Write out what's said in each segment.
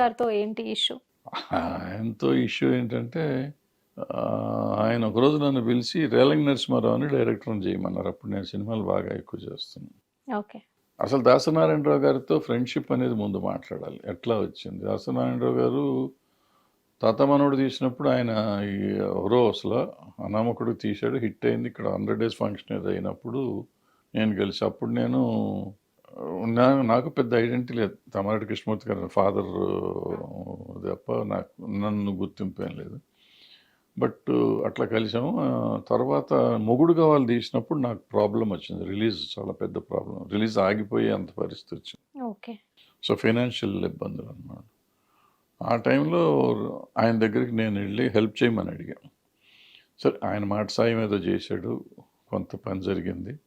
గారితో ఏంటి ఇష్యూ? ఆయనతో ఇష్యూ ఏంటంటే ఆయన ఒకరోజు నన్ను పిలిచి రేలంగ్ నరసింహారావు అని డైరెక్టర్ని చేయమన్నారు. అప్పుడు నేను సినిమాలు బాగా ఎక్కువ చేస్తున్నాను. ఓకే. అసలు దాసనారాయణరావు గారితో ఫ్రెండ్షిప్ అనేది ముందు మాట్లాడాలి. ఎట్లా వచ్చింది? దాసనారాయణరావు గారు తాతమనుడు తీసినప్పుడు ఆయన ఈ ఎవరో అసలు అనామకుడు తీశాడు. హిట్ అయింది. ఇక్కడ హండ్రెడ్ డేస్ ఫంక్షన్ అయినప్పుడు నేను కలిసి అప్పుడు నేను నా- నాకు పెద్ద ఐడెంటిటీ లేదు. తమరెడ్డి కృష్ణమూర్తి గారు ఫాదర్ తప్ప నాకు నన్ను గుర్తింపు ఏం లేదు. బట్ అట్లా కలిసాము తర్వాత మొగుడు కావాలి తీసినప్పుడు నాకు ప్రాబ్లం వచ్చింది. రిలీజ్ చాలా పెద్ద ప్రాబ్లం. రిలీజ్ ఆగిపోయే అంత పరిస్థితి వచ్చింది. ఓకే. సో ఫైనాన్షియల్ ఇబ్బందులు అన్నమాట. ఆ టైంలో ఆయన దగ్గరికి నేను వెళ్ళి హెల్ప్ చేయమని అడిగాను. సరే ఆయన మాట సాయం ఏదో చేశాడు. కొంత పని జరిగింది.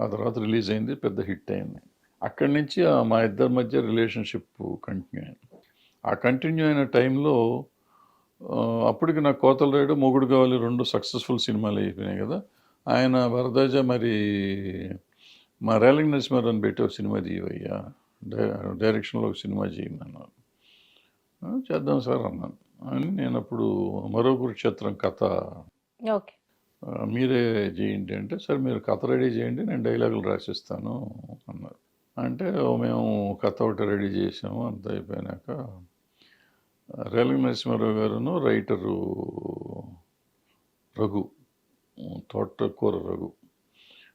ఆ తర్వాత రిలీజ్ అయింది పెద్ద హిట్ అయింది. అక్కడి నుంచి మా ఇద్దరి మధ్య రిలేషన్షిప్ కంటిన్యూ అయింది. ఆ కంటిన్యూ అయిన టైంలో అప్పటికి నా కోతలు రేడు మొగుడు కావాలి రెండు సక్సెస్ఫుల్ సినిమాలు అయిపోయినాయి కదా. ఆయన వరదాజ మరి మా రేలింగ్ నరసింహారావు పెట్టి ఒక సినిమా తీయవయ్యా. డై- డైరెక్షన్లో ఒక సినిమా చేయమన్నారు చేద్దాం సార్ అన్నాను. అని నేను అప్పుడు మరో కురుక్షేత్రం కథ ఓకే. మీరే చేయండి అంటే సరే మీరు కథ రెడీ చేయండి నేను డైలాగులు రాసిస్తాను అన్నారు. అంటే "ఓ, మేము కథ ఒకటి రెడీ చేసాము అంత అయిపోయినాక రేలింగ్ నరసింహారావు గారును రైటరు రఘు తోటకూర రఘు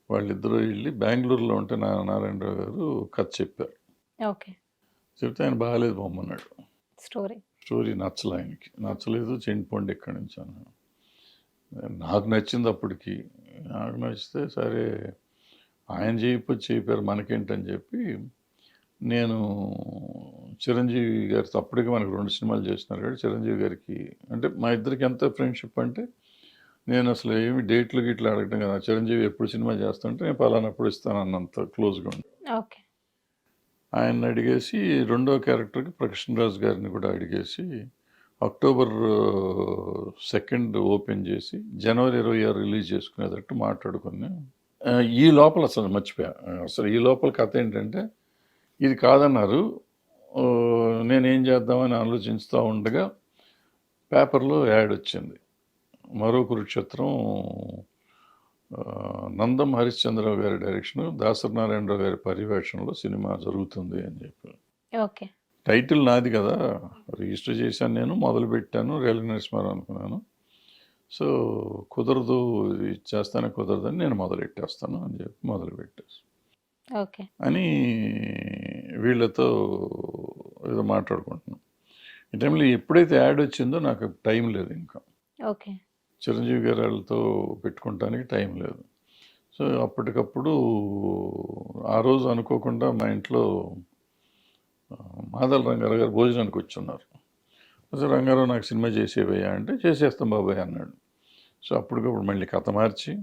వాళ్ళిద్దరూ వెళ్ళి బెంగళూరులో ఉంటే నా నారాయణరావు గారు కథ చెప్పారు. ఓకే. చెప్తే ఆయన బాగాలేదు బొమ్మన్నాడు. స్టోరీ. స్టోరీ నచ్చలే ఆయనకి. నచ్చలేదు చెండిపోండి ఇక్కడి నుంచి అన్నాను నాకు నచ్చింది అప్పటికి నాకు నచ్చితే సరే ఆయన చేయకపోతే చెప్పారు మనకేంటని చెప్పి నేను చిరంజీవి గారితో అప్పటికి మనకు రెండు సినిమాలు చేసినారు కాబట్టి చిరంజీవి గారికి అంటే మా ఇద్దరికి ఎంత ఫ్రెండ్షిప్ అంటే నేను అసలు ఏమి డేట్లు గిట్లు అడగటం కదా. చిరంజీవి ఎప్పుడు సినిమా చేస్తుంటే నేను పలానప్పుడు ఇస్తాను అన్నంత క్లోజ్గా ఉండి. ఓకే. ఆయన అడిగేసి రెండో క్యారెక్టర్కి ప్రకృష్ణరాజు గారిని కూడా అడిగేసి అక్టోబర్ సెకండ్ ఓపెన్ చేసి జనవరి ఇరవై ఆరు రిలీజ్ చేసుకునేటట్టు మాట్లాడుకుని ఈ లోపల అసలు మర్చిపోయా. అసలు ఈ లోపల కథ ఏంటంటే ఇది కాదన్నారు. నేనేం చేద్దామని ఆలోచిస్తూ ఉండగా పేపర్లో యాడ్ వచ్చింది. మరో కురుక్షేత్రం నందం హరిశ్చంద్రరావు గారి డైరెక్షన్ దాసరి నారాయణరావు గారి పర్యవేక్షణలో సినిమా జరుగుతుంది అని చెప్పి. ఓకే. టైటిల్ నాది కదా. రిజిస్టర్ చేశాను నేను మొదలు పెట్టాను రేల నరసింహారావు అనుకున్నాను. సో కుదరదు చేస్తానే కుదరదని నేను మొదలెట్టేస్తాను అని చెప్పి మొదలు పెట్టేసి ఓకే. అని వీళ్ళతో ఏదో మాట్లాడుకుంటున్నాం. ఈ టైంలో ఎప్పుడైతే యాడ్ వచ్చిందో నాకు టైం లేదు ఇంకా. ఓకే. చిరంజీవి గారి వాళ్ళతో పెట్టుకోవటానికి టైం లేదు. సో అప్పటికప్పుడు ఆ రోజు అనుకోకుండా మా ఇంట్లో మాదల రంగారావు గారు భోజనానికి వచ్చున్నారు. సో రంగారావు నాకు సినిమా చేసేవయ్యా అంటే చేసేస్తాం బాబాయ్ అన్నాడు. సో అప్పటికప్పుడు మళ్ళీ కథ మార్చి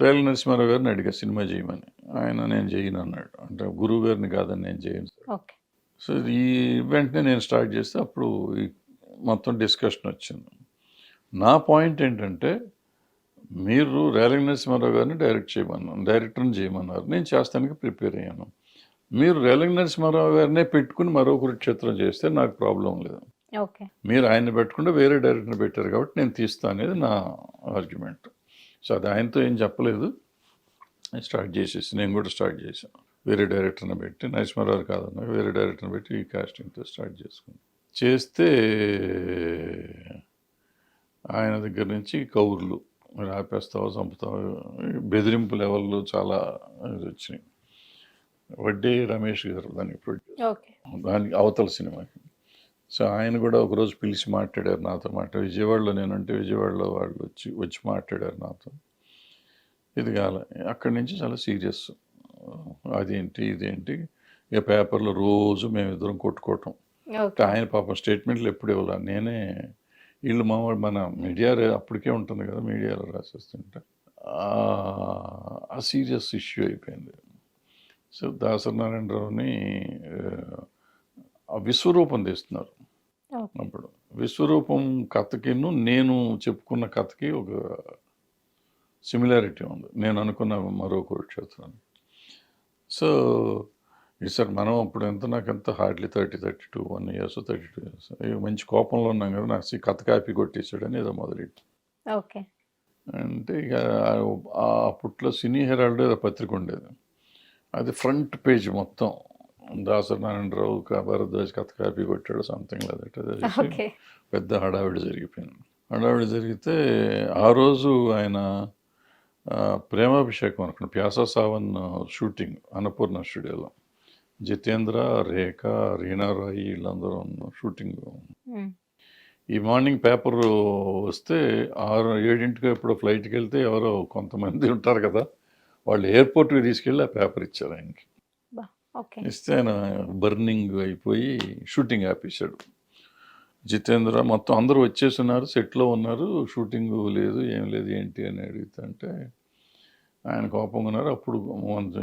రేల నరసింహారావు గారిని అడిగా సినిమా చేయమని. ఆయన నేను చేయను అన్నాడు. అంటే గురువు గారిని కాదని నేను చేయను సో ఈ వెంటనే నేను స్టార్ట్ చేస్తే అప్పుడు మొత్తం డిస్కషన్ వచ్చింది. నా పాయింట్ ఏంటంటే మీరు రేలంగ్ నరసింహారావు గారిని డైరెక్ట్ చేయమన్నాను డైరెక్టర్ని చేయమన్నారు. నేను చేస్తానికి ప్రిపేర్ అయ్యాను. మీరు రేలంగ్ నరసింహారావు గారినే పెట్టుకుని మరో కురుక్షేత్రం చేస్తే నాకు ప్రాబ్లం లేదు. ఓకే. మీరు ఆయన్ని పెట్టకుండా వేరే డైరెక్టర్ని పెట్టారు కాబట్టి నేను తీస్తాను అనేది నా ఆర్గ్యుమెంట్. సో అది ఆయనతో ఏం చెప్పలేదు. స్టార్ట్ చేసేసి నేను కూడా స్టార్ట్ చేశాను. వేరే డైరెక్టర్ని పెట్టి నరసింహారావు కాదన్నా వేరే డైరెక్టర్ని పెట్టి ఈ కాస్టింగ్తో స్టార్ట్ చేసుకున్నాను. చేస్తే ఆయన దగ్గర నుంచి కౌర్లు ఆపేస్తావో చంపుతావో బెదిరింపు లెవెల్లో చాలా ఇది వచ్చినాయి. వడ్డే రమేష్ గారు దానికి ప్రొడ్యూస్ దానికి అవతల సినిమాకి సో ఆయన కూడా ఒకరోజు పిలిచి మాట్లాడారు నాతో మాట విజయవాడలో నేనంటే విజయవాడలో వాళ్ళు వచ్చి వచ్చి మాట్లాడారు నాతో. ఇది కాల. అక్కడి నుంచి చాలా సీరియస్. అదేంటి ఇదేంటి? ఇక పేపర్లో రోజు మేమిద్దరం కొట్టుకోవటం. ఆయన పాపం స్టేట్మెంట్లు ఎప్పుడు ఇవ్వాలి. నేనే వీళ్ళు మామూలు మన మీడియా అప్పటికే ఉంటుంది కదా మీడియాలో రాసేస్తుంటే. ఆ సీరియస్ ఇష్యూ అయిపోయింది. సో దాసనారాయణరావుని విశ్వరూపం తీస్తున్నారు. అప్పుడు విశ్వరూపం కథకిను నేను చెప్పుకున్న కథకి ఒక సిమిలారిటీ ఉంది. నేను అనుకున్న మరో కురుక్షేత్రం సో ఈ సార్ మనం అప్పుడు ఎంత నాకు ఎంత hardly thirty thirty two one years thirty two years మంచి కోపంలో ఉన్నాం కదా నాకు సి- కథ కాపీ కొట్టేసాడని ఏదో మొదలెట్టి. ఓకే. అంటే ఇక ఆ అప్పట్లో సినీ హెరాల్డ్ ఏదో పత్రిక ఉండేది. అది ఫ్రంట్ పేజ్ మొత్తం. దాసరి నారాయణరావు కా- భరద్వాజ్ కథ కాపీ కొట్టాడు సంథింగ్ లేదట పెద్ద హడావిడి జరిగిపోయింది. హడావిడి జరిగితే ఆ రోజు ఆయన ప్రేమాభిషేకం అనుకున్న ప్యాసా సావన్ షూటింగ్ అన్నపూర్ణ స్టూడియోలో. జితేంద్ర రేఖ రీనా రాయి వీళ్ళందరూ ఉన్న షూటింగ్ ఈ మార్నింగ్ పేపర్ వస్తే ఆరు ఏడింటికి ఎప్పుడు ఫ్లైట్కి వెళ్తే ఎవరో కొంతమంది ఉంటారు కదా వాళ్ళు ఎయిర్పోర్ట్కి తీసుకెళ్ళి ఆ పేపర్ ఇచ్చారు ఆయనకి. ఓకే. ఇస్తే ఆయన బర్నింగ్ అయిపోయి షూటింగ్ ఆపేశాడు. జితేంద్ర మొత్తం అందరూ వచ్చేస్తున్నారు సెట్లో ఉన్నారు షూటింగ్ లేదు ఏం లేదు ఏంటి అని అడిగితే అంటే ఆయన కోపంగా ఉన్నారు. అప్పుడు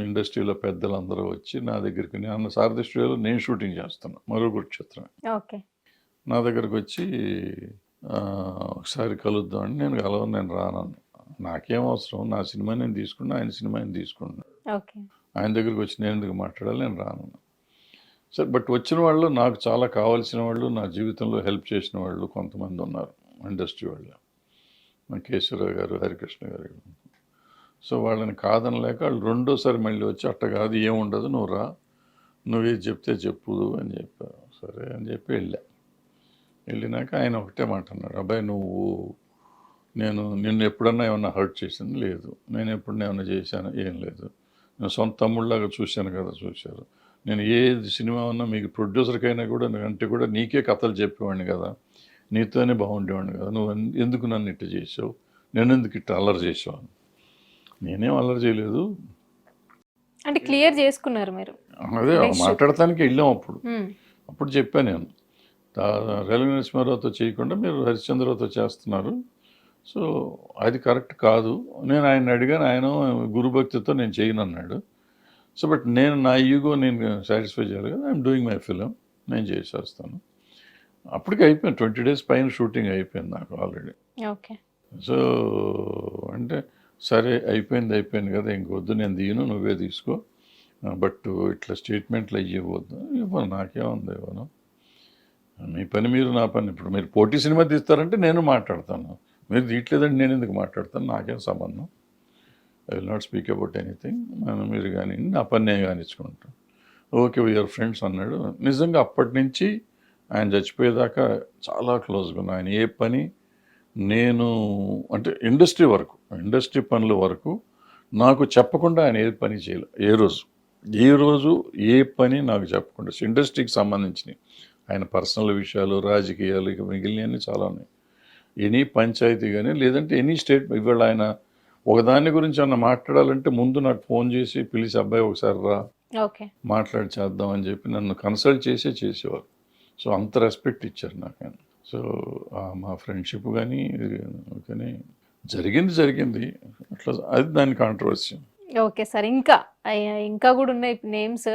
ఇండస్ట్రీలో పెద్దలందరూ వచ్చి నా దగ్గరికి నేను సారథి స్టూడియోలో నేను షూటింగ్ చేస్తాను మరో చిత్రం ఓకే. నా దగ్గరకు వచ్చి ఒకసారి కలుద్దాం అని నేను కలవను నేను రానను నాకేం అవసరం? నా సినిమా నేను తీసుకున్నా ఆయన సినిమా నేను తీసుకున్నా ఓకే. ఆయన దగ్గరికి వచ్చి నేను ఎందుకు మాట్లాడాలి? నేను రాను. సరే బట్ వచ్చిన వాళ్ళు నాకు చాలా కావాల్సిన వాళ్ళు నా జీవితంలో హెల్ప్ చేసిన వాళ్ళు కొంతమంది ఉన్నారు ఇండస్ట్రీ వాళ్ళు. కేశవరావు గారు హరికృష్ణ గారు. సో వాళ్ళని కాదనలేక వాళ్ళు రెండోసారి మళ్ళీ వచ్చి అట్ట కాదు ఏముండదు నువ్వు రా. నువ్వే చెప్తే చెప్పు అని చెప్పారు. సరే అని చెప్పి వెళ్ళా. వెళ్ళినాక ఆయన ఒకటే మాట అన్నాడు అబ్బాయి నువ్వు నేను నిన్ను ఎప్పుడన్నా ఏమన్నా హర్ట్ చేసింది? లేదు. నేను ఎప్పుడన్నా ఏమన్నా చేశాను? ఏం లేదు. నేను సొంత తమ్ముళ్ళలాగా చూశాను కదా చూశారు. నేను ఏ సినిమా ఉన్నా మీకు ప్రొడ్యూసర్కైనా కూడా అంటే కూడా నీకే కథలు చెప్పేవాడిని కదా. నీతోనే బాగుండేవాడిని కదా. నువ్వు ఎందుకు నన్ను ఇట్ట చేసావు నేను ఎందుకు ఇట్ట అల్లరి చేసావు. నేనేం అల్లరి చేయలేదు. అంటే క్లియర్ చేసుకున్నారు మీరు. అదే. మాట్లాడటానికి వెళ్ళాం అప్పుడు. అప్పుడు చెప్పాను నేను. రైల్వే నరసింహారావుతో చేయకుండా మీరు హరిశ్చంద్రరావుతో చేస్తున్నారు. సో అది కరెక్ట్ కాదు. నేను ఆయన అడిగాను ఆయన గురుభక్తితో నేను చేయను అన్నాడు. సో బట్ నేను నా ఈగో నేను సాటిస్ఫై చేయాలి కదా ఐఎమ్ డూయింగ్ మై ఫిలిం నేను చేసేస్తాను. అప్పటికి అయిపోయింది ట్వంటీ డేస్ పైన షూటింగ్ అయిపోయింది నాకు ఆల్రెడీ. ఓకే. సో అంటే సరే అయిపోయింది అయిపోయింది కదా ఇంకొద్దు నేను తీయను నువ్వే తీసుకో. బట్ ఇట్లా స్టేట్మెంట్లు అయ్యవద్దు ఇవ్వను నాకేముంది ఇవ్వను. మీ పని మీరు నా పని. ఇప్పుడు మీరు పోటీ సినిమా తీస్తారంటే నేను మాట్లాడతాను. మీరు తీయట్లేదండి నేను ఎందుకు మాట్లాడతాను? నాకేం సంబంధం? I will not speak about anything మీరు కానీ నా పని నేను కానిచ్చుకుంటాను ఓకే యువర్ ఫ్రెండ్స్ అన్నాడు. నిజంగా అప్పటి నుంచి ఆయన చచ్చిపోయేదాకా చాలా క్లోజ్గా ఉన్నా. ఆయన ఏ పని? నేను అంటే ఇండస్ట్రీ వరకు ఇండస్ట్రీ పనుల వరకు నాకు చెప్పకుండా ఆయన ఏ పని చేయలే. ఏ రోజు? ఏ రోజు ఏ పని నాకు చెప్పకుండా ఇండస్ట్రీకి సంబంధించినవి. ఆయన పర్సనల్ విషయాలు రాజకీయాలు ఇక మిగిలినవన్నీ చాలా ఉన్నాయి. ఎనీ పంచాయతీ కానీ లేదంటే ఎనీ స్టేట్ ఇవాళ ఆయన ఒకదాని గురించి అన్న మాట్లాడాలంటే ముందు నాకు ఫోన్ చేసి పిలిచి అబ్బాయి ఒకసారి రా ఓకే. మాట్లాడి చేద్దాం అని చెప్పి నన్ను కన్సల్ట్ చేసే చేసేవారు. సో అంత రెస్పెక్ట్ ఇచ్చారు నాకు ఆయన. సో మా ఫ్రెండ్షిప్ కానీ కానీ జరిగింది జరిగింది. అట్లా అది దాని కాంట్రవర్సీ ఓకే సార్. ఇంకా ఇంకా కూడా ఉన్నాయి నేమ్స్.